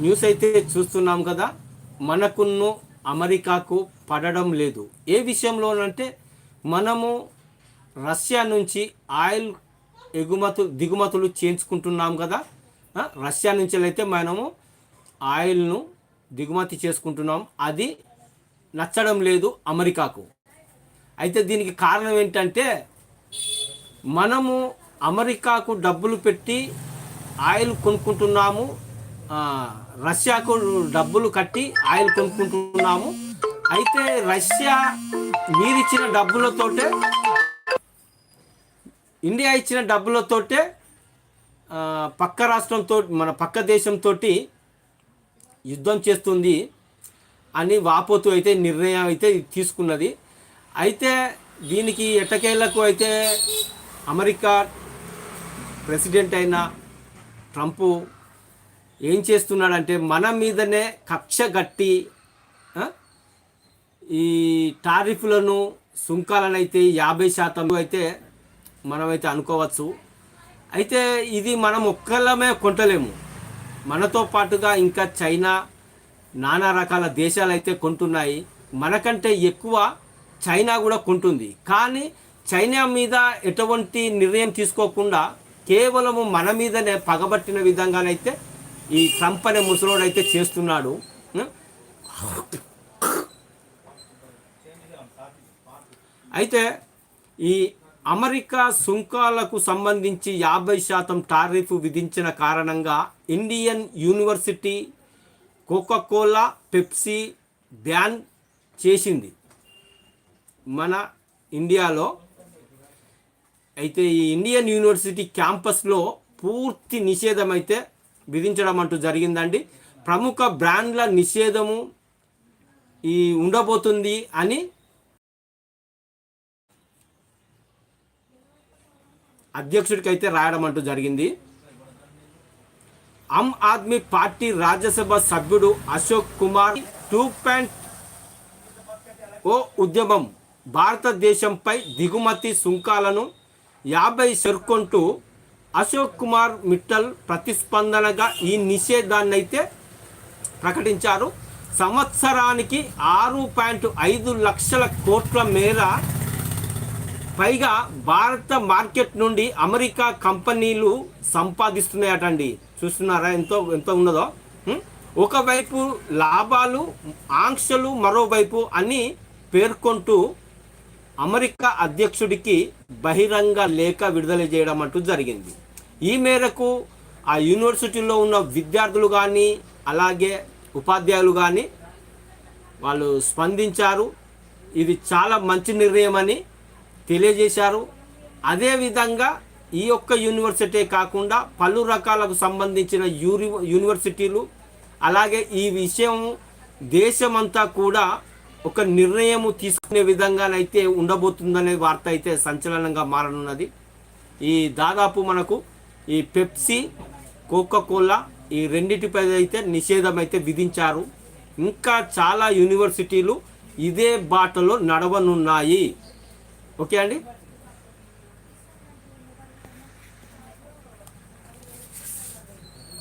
News అయితే చూస్తున్నాం కదా మనకును అమెరికాకు పడడం లేదు. ఏ విషయంలోనంటే మనము రష్యా నుంచి ఆయిల్ ఎగుమతులు దిగుమతులు చేయించుకుంటున్నాం కదా రష్యా నుంచి అయితే మనము ఆయిల్ను దిగుమతి చేసుకుంటున్నాం. అది నచ్చడం లేదు అమెరికాకు. అయితే దీనికి కారణం ఏంటంటే మనము అమెరికాకు డబ్బులు పెట్టి ఆయిల్ కొనుక్కుంటున్నాము. రష్యాకు డబ్బులు కట్టి ఆయిల్ కొనుక్కుంటున్నాము. అయితే రష్యా మీరిచ్చిన డబ్బులతోటే ఇండియా ఇచ్చిన డబ్బులతోటే పక్క రాష్ట్రంతో మన పక్క దేశంతో యుద్ధం చేస్తుంది అని వాపోతూ అయితే నిర్ణయం అయితే తీసుకున్నది. అయితే దీనికి ఎట్టకేళ్ళకు అయితే అమెరికా ప్రెసిడెంట్ అయిన ట్రంప్ ఏం చేస్తున్నాడంటే మన మీదనే కక్ష గట్టి ఈ టారిఫ్లను సుంకాలను అయితే యాభై శాతం అయితే మనమైతే అనుకోవచ్చు. అయితే ఇది మనం ఒక్కళ్ళమే కొంటలేము. మనతో పాటుగా ఇంకా చైనా నానా రకాల దేశాలు అయితే కొంటున్నాయి. మనకంటే ఎక్కువ చైనా కూడా కొంటుంది. కానీ చైనా మీద ఎటువంటి నిర్ణయం తీసుకోకుండా కేవలము మన మీదనే పగబట్టిన విధంగానైతే ఈ ట్రంప్ అనే ముసలోడు అయితే చేస్తున్నాడు అయితే ఈ అమెరికా సుంకాలకు సంబంధించి యాభై శాతం టారిఫ్ విధించిన కారణంగా Indian university Coca Cola Pepsi ban చేసింది. మన ఇండియాలో అయితే ఈ ఇండియన్ యూనివర్సిటీ క్యాంపస్లో పూర్తి నిషేధం అయితే విధించడం అంటూ జరిగిందండి. ప్రముఖ బ్రాండ్ల నిషేధము ఈ ఉండబోతుంది అని అధ్యక్షుడికి అయితే రాయడం అంటూ జరిగింది. ఆమ్ ఆద్మీ పార్టీ రాజ్యసభ సభ్యుడు Ashok Kumar two point O ఉద్యమం భారతదేశంపై దిగుమతి సుంకాలను యాభై సరుకొంటూ అశోక్ కుమార్ మిట్టల్ ప్రతిస్పందనగా ఈ నిషేధాన్ని అయితే ప్రకటించారు. సంవత్సరానికి ఆరు పాయింట్ ఐదు లక్షల కోట్ల మేర పైగా భారత మార్కెట్ నుండి అమెరికా కంపెనీలు సంపాదిస్తున్నాయటండి. చూస్తున్నారా ఎంతో ఎంత ఉన్నదో? ఒకవైపు లాభాలు ఆంక్షలు మరోవైపు అని పేర్కొంటూ అమెరికా అధ్యక్షుడికి బహిరంగ లేఖ విడుదల చేయడం అంటూ జరిగింది. ఈ మేరకు ఆ యూనివర్సిటీలో ఉన్న విద్యార్థులు కానీ అలాగే ఉపాధ్యాయులు కానీ వాళ్ళు స్పందించారు. ఇది చాలా మంచి నిర్ణయం అని తెలియజేశారు అదేవిధంగా ఈ యొక్క యూనివర్సిటీ కాకుండా పలు రకాలకు సంబంధించిన యూరి యూనివర్సిటీలు అలాగే ఈ విషయం దేశమంతా కూడా ఒక నిర్ణయము తీసుకునే విధంగానైతే ఉండబోతుందనే వార్త అయితే సంచలనంగా మారనున్నది. ఈ దాదాపు మనకు ఈ పెప్సీ కోకోకోలా ఈ రెండింటిపై అయితే నిషేధం అయితే విధించారు. ఇంకా చాలా యూనివర్సిటీలు ఇదే బాటలో నడవనున్నాయి. ఓకే అండి?